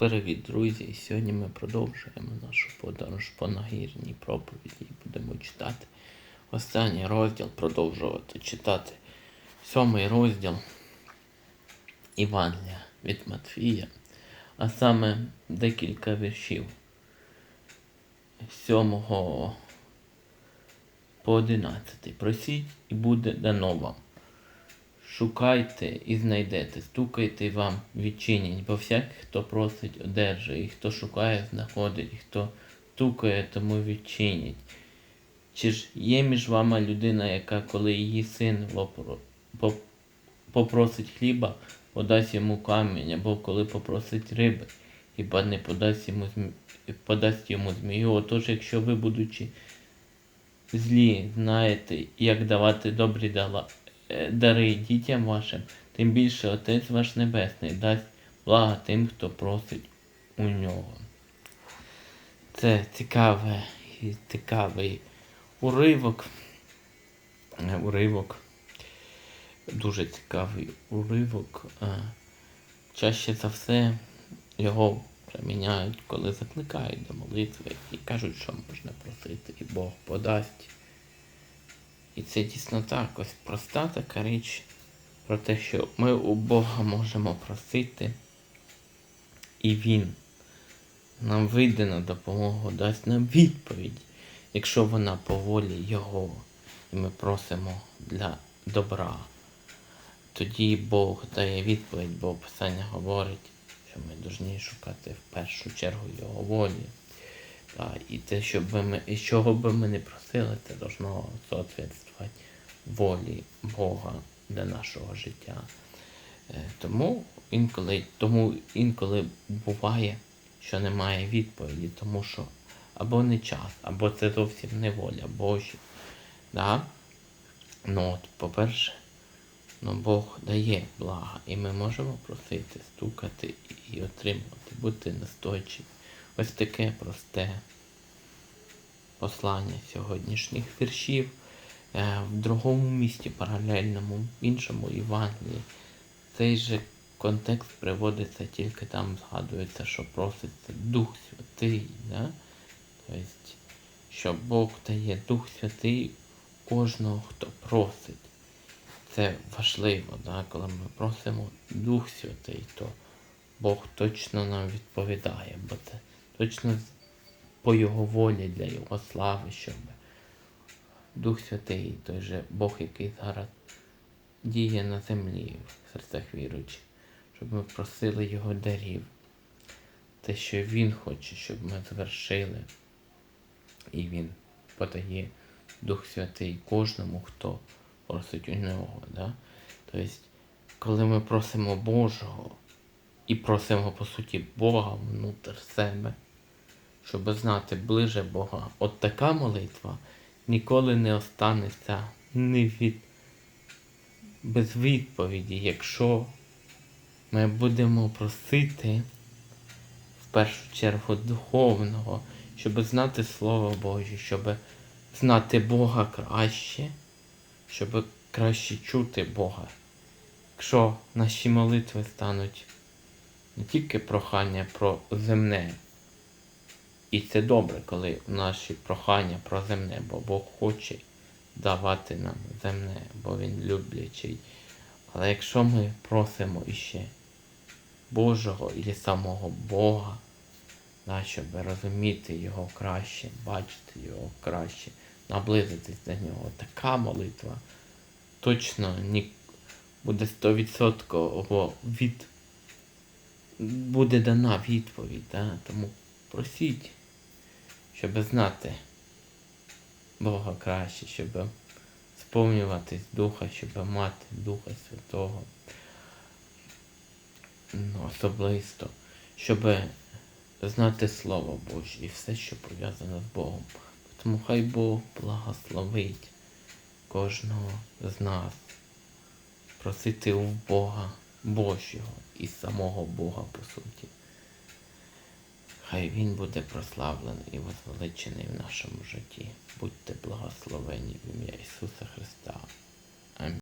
Привіт, друзі! Сьогодні ми продовжуємо нашу подорож по нагірній проповіді і будемо читати останній розділ, продовжувати читати сьомий розділ Івангелія від Матфія, а саме декілька віршів з 7 по 11. Просіть і буде дано вам. Шукайте і знайдете, стукайте вам відчинять, бо всякий, хто просить, одержує, і хто шукає, знаходить, і хто стукає, тому відчинять. Чи ж є між вами людина, яка, коли її син попросить хліба, подасть йому камінь, або коли попросить риби, хіба не подасть йому, подасть йому змію? Отож, якщо ви, будучи злі, знаєте, як давати добрі дала, дари дітям вашим, тим більше Отець ваш Небесний дасть блага тим, хто просить у нього. Це цікаве цікавий уривок. Е, Уривок. Дуже цікавий уривок. Е, Чаще за все його приміняють, коли закликають до молитви і кажуть, що можна просити, і Бог подасть. І це дійсно так, ось проста така річ про те, що ми у Бога можемо просити, і Він нам вийде на допомогу, дасть нам відповідь, якщо вона по волі Його, і ми просимо для добра. Тоді Бог дає відповідь, бо Писання говорить, що ми повинні шукати в першу чергу Його волі. Та, і те, щоб ми, і чого би ми не просили, це должно соответствувати волі Бога для нашого життя. Е, Тому інколи, тому інколи буває, що немає відповіді, тому що або не час, або це зовсім не воля Божа. Да? Ну от, по-перше, ну, Бог дає блага, і ми можемо просити, стукати і отримувати, бути настойчиві. Ось таке просте послання сьогоднішніх віршів. Е, В другому місті паралельному, в іншому Євангелії, цей же контекст приводиться, тільки там згадується, що проситься Дух Святий. Да? Тобто, що Бог дає Дух Святий кожного, хто просить. Це важливо, да? коли ми просимо Дух Святий, то Бог точно нам відповідає, бо це точно по Його волі для Його слави, щоб Дух Святий, той же Бог, який зараз діє на землі в серцях віруючих, щоб ми просили Його дарів, те, що Він хоче, щоб ми звершили. І Він подає Дух Святий кожному, хто просить у нього. Да? Тобто, коли ми просимо Божого і просимо, по суті, Бога внутрь себе, щоб знати ближе Бога, от така молитва ніколи не останеться не від без відповіді, якщо ми будемо просити в першу чергу духовного, щоб знати Слово Боже, щоб знати Бога краще, щоб краще чути Бога. Якщо наші молитви стануть не тільки прохання про земне, і це добре, коли наші прохання про земне, бо Бог хоче давати нам земне, бо Він люблячий. Але якщо ми просимо іще Божого і самого Бога, да, щоб розуміти Його краще, бачити Його краще, наблизитись до нього, така молитва точно ні, буде 100% від буде дана відповідь. Да? Тому просіть, щоб знати Бога краще, щоб сповнюватись Духа, щоб мати Духа Святого. Ну, особисто, щоб знати Слово Боже і все, що пов'язане з Богом. Тому хай Бог благословить кожного з нас просити у Бога Божого і самого Бога по суті. Хай Він буде прославлений і возвеличений в нашому житті. Будьте благословені в ім'я Ісуса Христа. Амінь.